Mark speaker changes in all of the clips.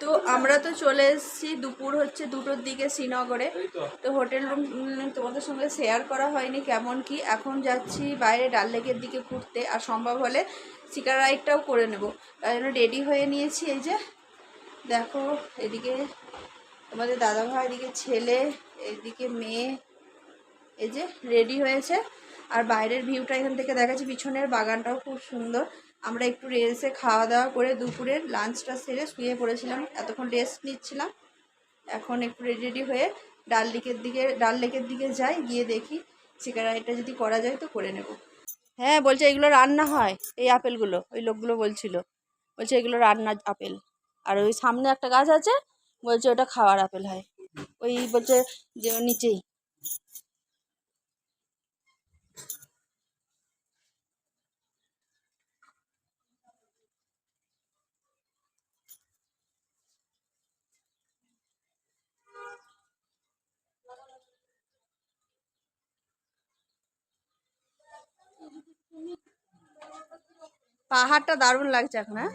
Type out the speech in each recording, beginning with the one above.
Speaker 1: তো আমরা তো চলে এসেছি দুপুর হচ্ছে দুটোর দিকে শ্রীনগরে। তো হোটেল রুম তোমাদের সঙ্গে শেয়ার করা হয়নি কেমন কি। এখন যাচ্ছি বাইরে ডাল লেকের দিকে ঘুরতে। আর সম্ভব হলে শিকার রাইডটাও করে নেব। তাই জন্য রেডি হয়ে নিয়েছি এই যে। দেখো, এদিকে তোমাদের দাদাভাই, এদিকে ছেলে, এদিকে মেয়ে, এই যে রেডি হয়েছে। আর বাইরের ভিউটা এখান থেকে দেখাচ্ছি। পিছনের বাগানটাও খুব সুন্দর। আমরা একটু রেসে খাওয়া দাওয়া করে দুপুরের লাঞ্চটা সেরে শুয়ে পড়েছিলাম, এতক্ষণ রেস্ট নিচ্ছিলাম। এখন একটু রেডি রেডি হয়ে ডাল লেকের দিকে, ডাল লেকের দিকে যাই, গিয়ে দেখি চিকেন যদি করা যায় তো করে নেব। হ্যাঁ বলছে এগুলো রান্না হয়, এই আপেলগুলো, ওই লোকগুলো বলছিল। বলছে এগুলো রান্না আপেল। আর ওই সামনে একটা গাছ আছে, বলছে ওটা খাওয়ার আপেল হয়। ওই বলছে যে নিচেই। পাহাড়টা দারুণ লাগছে এখন হ্যাঁ?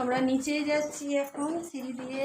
Speaker 1: আমরা নিচে যাচ্ছি এখন সিঁড়ি দিয়ে।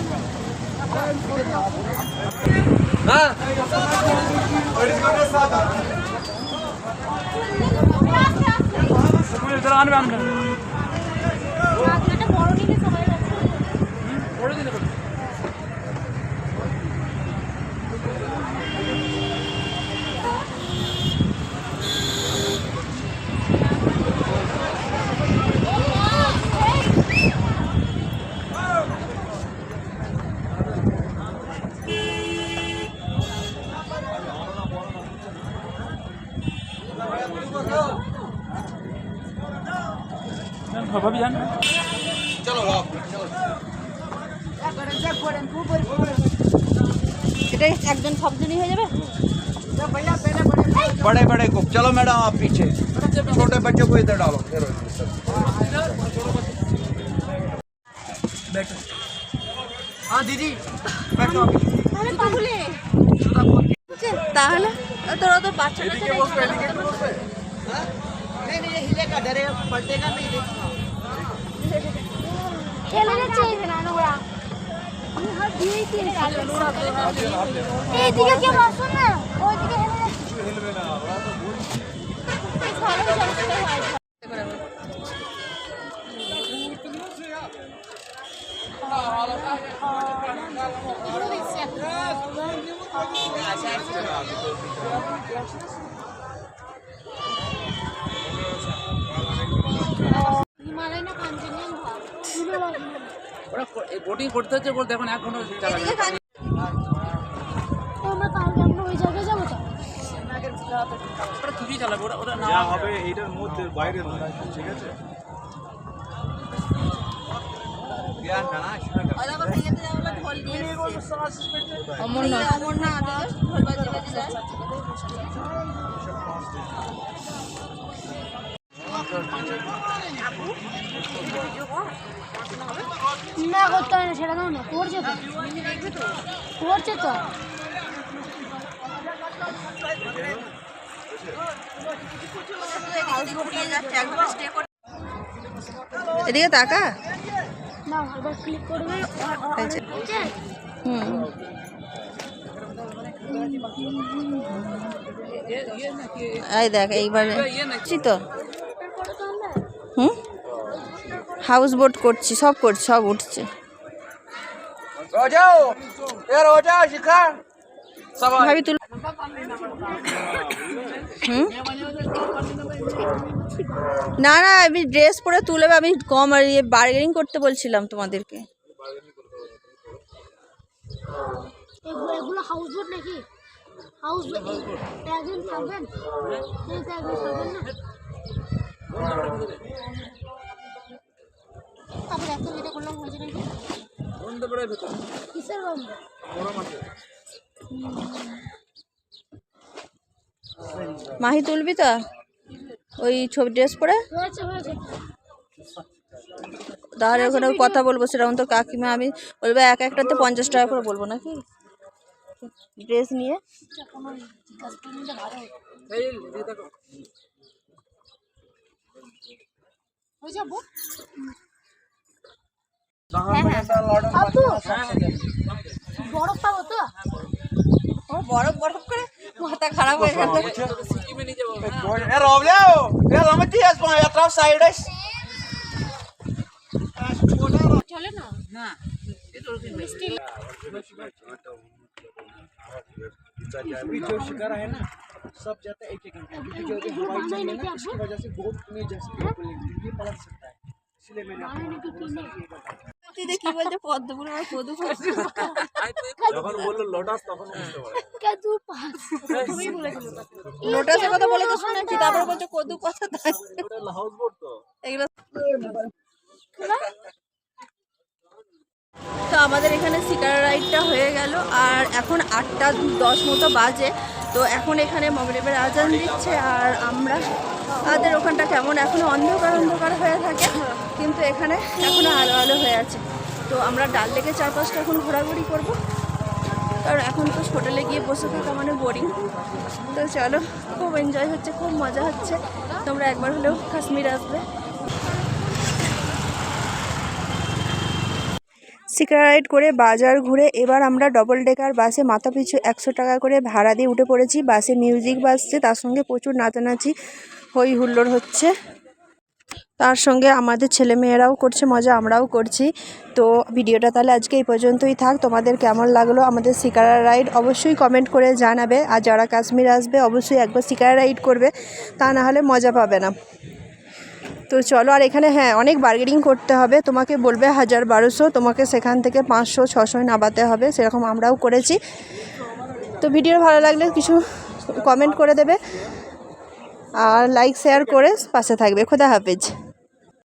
Speaker 1: Ha? Öyle bir
Speaker 2: anı bende.
Speaker 1: এটা একজন সবজনই হয়ে যাবে
Speaker 3: बड़े बड़े को चलो मैडम आप पीछे छोटे बच्चों को इधर डालो फिर हाँ दीदी बैठो
Speaker 1: তাহলে তোরা তো বাচ্চা কাচ্চা
Speaker 3: नहीं नहीं ये हिलेगा डरेगा पलटेगा नहीं देखो
Speaker 4: এইদিকে কেউ আসুন না ওইদিকে হেলে যাচ্ছে হিমালয় না কাঞ্চনজঙ্ঘা
Speaker 2: ওরা বোটিং করতে হচ্ছে বলতে এখন এখনও চালাবে
Speaker 1: এদিকে খান-
Speaker 4: তো আমরা কালকে আমরা ওই জায়গায় যাব তো।
Speaker 2: ওরা কিছুই চালাবে ওরা ওরা না
Speaker 5: হবে। এইটার মধ্যে বাইরে নয় ঠিক আছে।
Speaker 1: অমরনাথ। অমরনাথ ঢোল বাজে বাজে যায়
Speaker 4: না করতে হয় না সেটা দাও না করছে তো করছে তো
Speaker 1: এদিকে তাকা। হুম এই দেখ, এইবারে। তো হুম হাউস বোট করছি সব করছি সব উঠছে। না না আমি ড্রেস পরে তুলে আমি কম আর ইয়ে বার্গেনিং করতে বলছিলাম তোমাদেরকে।
Speaker 4: হাউস বোট নাকি? হাউস না?
Speaker 1: মাহি তুলবি তো? ওই ছবি ড্রেস পরে? তাহলে ওখানে কথা বলব, সেরকম তো কাকিমা, আমি বলব এক একটাতে পঞ্চাশ টাকা করে বলব নাকি? ড্রেস নিয়ে।
Speaker 4: যাব বরফ পাবো তো
Speaker 1: ও বরফ বরফ করে মাথা খারাপ হয়ে গেল
Speaker 2: সিকিমে নিয়ে যাবো
Speaker 3: ये रोबले ये लमती है इसको ये तरफ साइड है
Speaker 4: চলে না
Speaker 2: না
Speaker 5: अभी जो शिकारा है ना सब जाता है एक एक घंटा क्योंकि जो अभी हवाई चल रही है ना इसकी वजह से बहुत में जैसे बिल्कुल नहीं, ये पलट सकता है इसलिए मैंने
Speaker 1: তুই দেখি বলতে আমার পদু লোটাসের কথা বলে তো শুনেছি তারপর বলছে কদু কথা তাই এগুলো আমাদের এখানে শিকারা রাইডটা হয়ে গেল আর এখন আটটা দশ মতো বাজে। তো এখন এখানে মগরিবের আজান দিচ্ছে আর আমরা তাদের ওখানটা কেমন এখনও অন্ধকার অন্ধকার হয়ে থাকে, কিন্তু এখানে এখনও আলো আলো হয়ে আছে। তো আমরা ডাল লেগে চার পাঁচটা এখন ঘোরাঘুরি করব। কারণ এখন তো হোটেলে গিয়ে বসে থাকা মানে বোরিং তো চলো, খুব এনজয় হচ্ছে, খুব মজা হচ্ছে। তোমরা একবার হলেও কাশ্মীর আসবে। সিকার রাইড করে বাজার ঘুরে এবার আমরা ডবল ডেকার বাসে মাথা পিছু একশো টাকা করে ভাড়া দিয়ে উঠে পড়েছি। বাসে মিউজিক বাজছে, তার সঙ্গে প্রচুর নাচানাচি হই হুল্লোড় হচ্ছে। তার সঙ্গে আমাদের ছেলেমেয়েরাও করছে, মজা আমরাও করছি। তো ভিডিওটা তাহলে আজকে এই পর্যন্তই থাক। তোমাদের কেমন লাগল আমাদের শিকারা রাইড অবশ্যই কমেন্ট করে জানাবে। আর যারা কাশ্মীর আসবে, অবশ্যই একবার শিকারা রাইড করবে। তা না হলে মজা পাবে না। তো চলো, আর এখানে হ্যাঁ অনেক বার্গেনিং করতে হবে। তোমাকে বলবে হাজার বারোশো, তোমাকে সেখান থেকে পাঁচশো, ছশো নামাতে হবে। সেরকম আমরাও করেছি। তো ভিডিও ভালো লাগলে কিছু কমেন্ট করে দেবে। আর লাইক শেয়ার করে পাশে থাকবে। খোদা হাফেজ।